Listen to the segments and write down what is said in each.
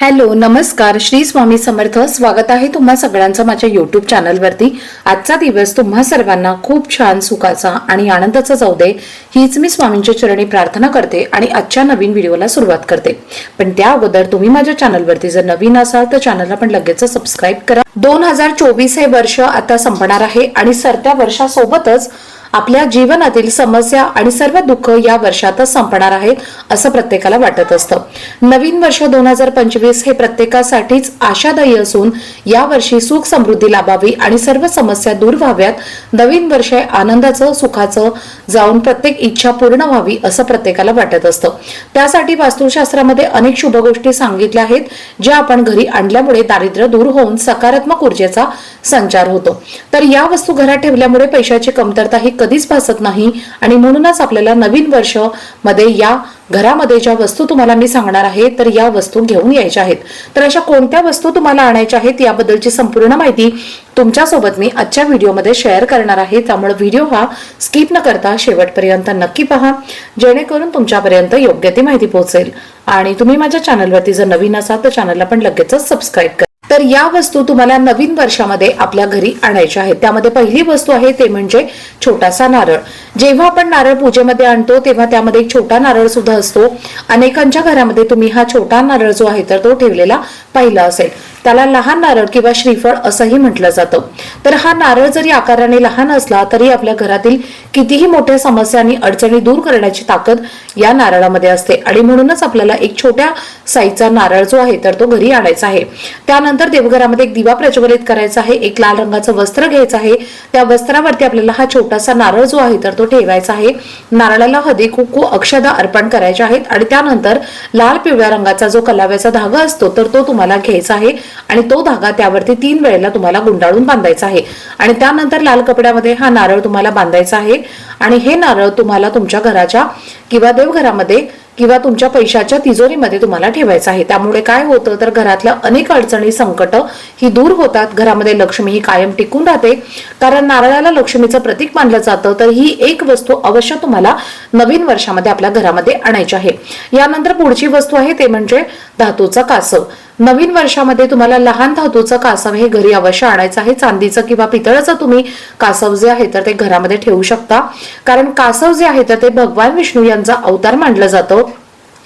Hello नमस्कार. श्री स्वामी समर्थ. स्वागत आहे तुम्हा सगळ्यांचं माझ्या युट्यूब चॅनलवरती आजचा दिवस तुम्हा सर्वांना खूप छान सुखाचा आणि आनंदाचा जाऊ दे. हीच मी स्वामींच्या चरणी प्रार्थना करते आणि आजच्या नवीन व्हिडिओला सुरुवात करते. पण त्या अगोदर तुम्ही माझ्या चॅनलवरती जर नवीन असाल तर चॅनलला पण लगेच सबस्क्राईब करा. दोन हजार चोवीस हे वर्ष आता संपणार आहे आणि सरत्या वर्षासोबतच आपल्या जीवनातील समस्या आणि सर्व दुःख या वर्षातच संपणार आहेत असं प्रत्येकाला वाटत असतं. नवीन वर्ष दोन हजार पंचवीस हे प्रत्येकासाठीच आशादायी असून या वर्षी सुख समृद्धी लाभावी आणि सर्व समस्या दूर व्हाव्यात. नवीन वर्ष आनंदाचं सुखाचं जाऊन प्रत्येक इच्छा पूर्ण व्हावी असं प्रत्येकाला वाटत असतं. त्यासाठी वास्तुशास्त्रामध्ये अनेक शुभ गोष्टी सांगितल्या आहेत ज्या आपण घरी आणल्यामुळे दारिद्र्य दूर होऊन सकारात्मक ऊर्जेचा संचार होतो. तर या वस्तू घरात ठेवल्यामुळे पैशाची कमतरता ही कधीच भासत नाही. आणि म्हणूनच आपल्याला नवीन वर्षमध्ये या घरामध्ये ज्या वस्तू तुम्हाला मी सांगणार आहे तर या वस्तू घेऊन यायच्या आहेत. तर अशा कोणत्या वस्तू तुम्हाला आणायच्या आहेत याबद्दलची संपूर्ण माहिती तुमच्यासोबत मी आजच्या व्हिडिओमध्ये शेअर करणार आहे. त्यामुळे व्हिडिओ हा स्किप न करता शेवटपर्यंत नक्की पहा. जेणेकरून तुमच्यापर्यंत योग्य ती माहिती पोहोचेल. आणि तुम्ही माझ्या चॅनलवरती जर नवीन असाल तर चॅनलला पण लगेचच सबस्क्राईब करा. तर या वस्तू तुम्हाला नवीन वर्षामध्ये आपल्या घरी आणायच्या आहेत. त्यामध्ये पहिली वस्तू आहे ते म्हणजे छोटासा नारळ. जेव्हा आपण नारळ पूजेमध्ये आणतो तेव्हा त्यामध्ये एक छोटा नारळ सुद्धा असतो. अनेकांच्या घरामध्ये तुम्ही हा छोटा नारळ जो आहे तर तो ठेवलेला पाहिला असेल. त्याला लहान नारळ किंवा श्रीफळ असंही म्हटलं जातं. तर हा नारळ जरी आकाराने लहान असला तरी आपल्या घरातील कितीही मोठ्या समस्या आणि अडचणी दूर करण्याची ताकद या नारळामध्ये असते. आणि म्हणूनच आपल्याला एक छोट्या साईजचा नारळ जो आहे तर तो घरी आणायचा आहे. त्यानंतर देवघरामध्ये एक दिवा प्रज्वलित करायचा आहे. एक लाल रंगाचं वस्त्र घ्यायचं आहे. त्या वस्त्रावरती आपल्याला हा छोटासा नारळ जो आहे तर तो ठेवायचा आहे. नारळाला हळदी कुकू अक्षदा अर्पण करायचे आहेत. आणि त्यानंतर लाल पिवळ्या रंगाचा जो कलाव्याचा धागा असतो तर तो तुम्हाला घ्यायचा आहे. आणि तो धागा त्यावरती तीन वेळेला तुम्हाला गुंडाळून बांधायचा आहे. आणि त्यानंतर लाल कपड्यामध्ये हा नारळ तुम्हाला बांधायचा आहे. आणि हे नारळ तुम्हाला तुमच्या घराच्या किंवा देवघरामध्ये किंवा तुमच्या पैशाच्या तिजोरीमध्ये तुम्हाला ठेवायचं आहे. त्यामुळे काय होतं तर घरातल्या अनेक अडचणी संकट ही दूर होतात. घरामध्ये लक्ष्मी ही कायम टिकून राहते. कारण नारळाला लक्ष्मीचं प्रतीक मानलं जातं तर ही एक वस्तू अवश्य तुम्हाला नवीन वर्षामध्ये आपल्या घरामध्ये आणायची आहे. यानंतर पुढची वस्तू आहे ते म्हणजे धातूचा कासव. नवीन वर्षामध्ये तुम्हाला लहान धातूचं कासव हे घरी अवश्य आणायचं आहे. चांदीचं किंवा पितळाचं तुम्ही कासव जे आहे तर ते घरामध्ये ठेवू शकता. कारण कासव जे आहे तर ते भगवान विष्णू यांचा अवतार मानलं जातं.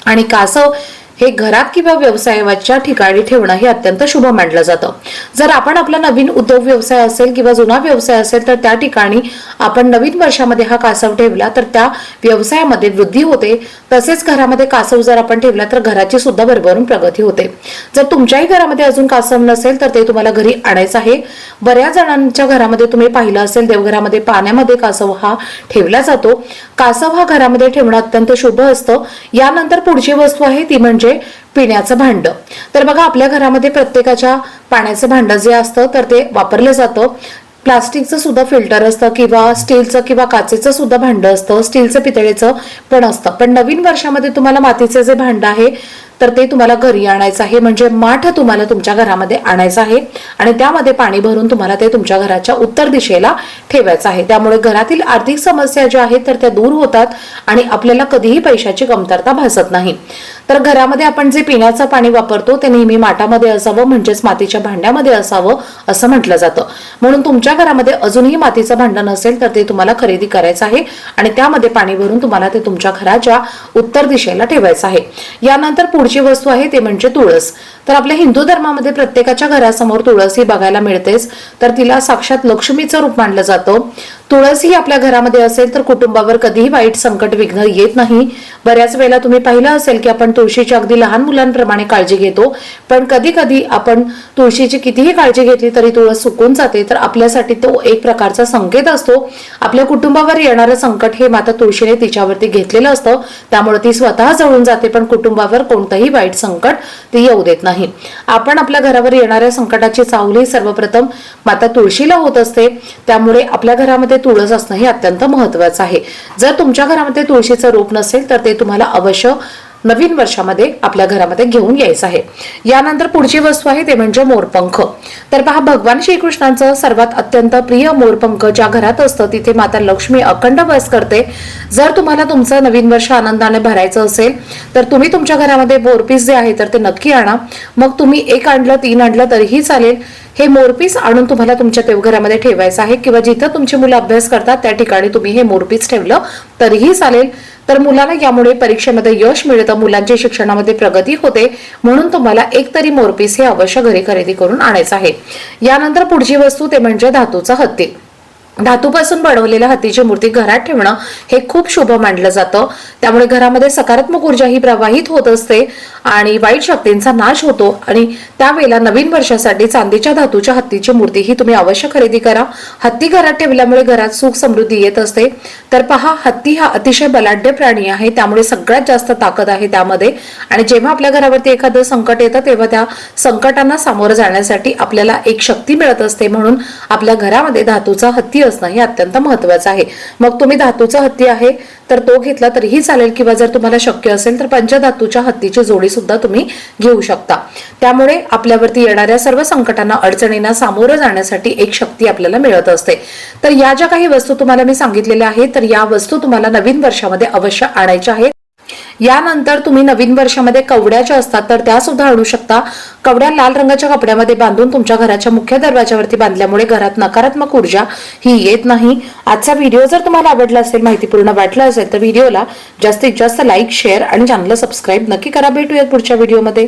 आणि कासव हे घरात किंवा व्यवसायाच्या ठिकाणी ठेवणं हे अत्यंत शुभ मानलं जातं. जर आपण आपला नवीन उद्योग व्यवसाय असेल किंवा जुना व्यवसाय असेल तर त्या ठिकाणी आपण नवीन वर्षामध्ये हा कासव ठेवला तर त्या व्यवसायामध्ये वृद्धी होते. तसेच घरामध्ये कासव जर आपण ठेवला तर घराची सुद्धा भरभरून प्रगती होते. जर तुमच्याही घरामध्ये अजून कासव नसेल तर ते तुम्हाला घरी आणायचं आहे. बऱ्याच जणांच्या घरामध्ये तुम्ही पाहिलं असेल देवघरामध्ये पाण्यामध्ये कासव हा ठेवला जातो. कासव हा घरामध्ये ठेवणं अत्यंत शुभ असतं. यानंतर पुढची वस्तू आहे ती म्हणजे म्हणजे पिण्याचं भांड. तर बघा आपल्या घरामध्ये प्रत्येकाच्या पाण्याचं भांड जे असतं तर ते वापरलं जातं. प्लास्टिकचं सुद्धा फिल्टर असतं किंवा स्टीलचं किंवा काचेचं सुद्धा भांड असतं स्टीलचं पितळेचं पण असतं. पण नवीन वर्षामध्ये तुम्हाला मातीचं जे भांड आहे तर ते तुम्हाला घरी आणायचं आहे. म्हणजे माठ तुम्हाला तुमच्या घरामध्ये आणायचं आहे. आणि त्यामध्ये पाणी भरून तुम्हाला ते तुमच्या घराच्या उत्तर दिशेला ठेवायचं आहे. त्यामुळे घरातील आर्थिक समस्या ज्या आहेत तर त्या दूर होतात आणि आपल्याला कधीही पैशाची कमतरता भासत नाही. तर घरामध्ये आपण जे पिण्याचं पाणी वापरतो ते नेहमी माठामध्ये असावं म्हणजेच मातीच्या भांड्यामध्ये असावं असं म्हटलं जातं. म्हणून तुमच्या घरामध्ये अजूनही मातीचं भांडण नसेल तर ते तुम्हाला खरेदी करायचं आहे. आणि त्यामध्ये पाणी भरून तुम्हाला ते तुमच्या घराच्या उत्तर दिशेला ठेवायचं आहे. यानंतर पुढची वस्तू आहे ते म्हणजे तुळस. तर आपल्या हिंदू धर्मामध्ये प्रत्येकाच्या घरासमोर तुळस ही बघायला मिळतेच. तर तिला साक्षात लक्ष्मीचं रूप मानलं जातं. तुळस आपल्या घरामध्ये असेल तर कुटुंबावर कधीही वाईट संकट विघ्न येत नाही. बऱ्याच वेळेला तुम्ही पाहिलं असेल की आपण तुळशीची अगदी लहान मुलांप्रमाणे काळजी घेतो. पण कधी कधी आपण तुळशीची कितीही काळजी घेतली तरी तुळस सुकून जाते. तर आपल्यासाठी तो एक प्रकारचा संकेत असतो. आपल्या कुटुंबावर येणारं संकट हे माता तुळशीने तिच्यावरती घेतलेलं असतं. त्यामुळे ती स्वतः जळून जाते पण कुटुंबावर कोणतंही वाईट संकट ती येऊ देत नाही. आपण आपल्या घरावर येणाऱ्या संकटाची सावली सर्वप्रथम माता तुळशीला होत असते. त्यामुळे आपल्या घरामध्ये तुळस असणं हे अत्यंत महत्वाचं आहे. जर तुमच्या घरामध्ये तुळशीचं रोप नसेल तर ते तुम्हाला अवश्य नवीन वर्षामध्ये आपल्या घरामध्ये घेऊन यायचं आहे. यानंतर पुढची वस्तू आहे ते म्हणजे मोरपंख. तर पहा भगवान श्रीकृष्णांचं सर्वात अत्यंत प्रिय मोरपंख ज्या घरात असतं तिथे माता लक्ष्मी अखंड वास करते. जर तुम्हाला तुमचं नवीन वर्ष आनंदाने भरायचं असेल तर तुम्ही तुमच्या घरामध्ये मोरपीस जे आहे तर ते नक्की आणा. मग तुम्ही एक आणलं तीन आणलं तरीही चालेल. हे मोरपीस आणून तुम्हाला तुमच्या देवघरामध्ये ठेवायचं आहे किंवा जिथं तुमची मुलं अभ्यास करतात त्या ठिकाणी तुम्ही हे मोरपीस ठेवलं तरीही चालेल. तर मुलांना यामुळे परीक्षेमध्ये यश मिळतं मुलांच्या शिक्षणामध्ये प्रगती होते. म्हणून तुम्हाला एक तरी मोरपीस हे अवश्य घरी खरेदी करून आणायचं आहे. यानंतर पुढची वस्तू ते म्हणजे धातूचा हत्ती. धातूपासून बनवलेल्या हत्तीची मूर्ती घरात ठेवणं हे खूप शुभ मानलं जातं. त्यामुळे घरामध्ये सकारात्मक ऊर्जा ही प्रवाहित होत असते आणि वाईट शक्तींचा नाश होतो आणि त्यावेळेला नवीन वर्षासाठी चांदीच्या धातूच्या हत्तीची मूर्ती ही तुम्ही अवश्य खरेदी करा. हत्ती घरात ठेवल्यामुळे घरात सुख समृद्धी येत असते. तर पहा हत्ती हा अतिशय बलाढ्य प्राणी आहे त्यामुळे सगळ्यात जास्त ताकद आहे त्यामध्ये. आणि जेव्हा आपल्या घरावरती एखादं संकट येतं तेव्हा त्या संकटांना सामोरं जाण्यासाठी आपल्याला एक शक्ती मिळत असते म्हणून आपल्या घरामध्ये धातूचा हत्ती हत्ती असणं हे अत्यंत महत्वाचं आहे. मग तुम्ही धातूचा हत्ती आहे तर तो घेतला तरीही चालेल किंवा जर तुम्हाला शक्य असेल तर पंचधातूच्या हत्तीची जोडी सुद्धा तुम्ही घेऊ शकता. त्यामुळे आपल्यावरती येणाऱ्या सर्व संकटांना अडचणींना सामोरं जाण्यासाठी एक शक्ती आपल्याला मिळत असते. तर या ज्या काही वस्तू तुम्हाला मी सांगितलेल्या आहेत तर या वस्तू तुम्हाला नवीन वर्षामध्ये अवश्य आणायच्या आहेत. यानंतर तुम्ही नवीन वर्षामध्ये कवड्या ज्या असतात तर त्या सुद्धा आणू शकता. कवड्या लाल रंगाच्या कपड्यामध्ये बांधून तुमच्या घराच्या मुख्य दरवाजावरती बांधल्यामुळे घरात नकारात्मक ऊर्जा ही येत नाही. आजचा व्हिडिओ जर तुम्हाला आवडला असेल माहितीपूर्ण वाटला असेल तर व्हिडिओला जास्तीत जास्त लाईक शेअर आणि चॅनलला सबस्क्राईब नक्की करा. भेटूयात पुढच्या व्हिडिओमध्ये.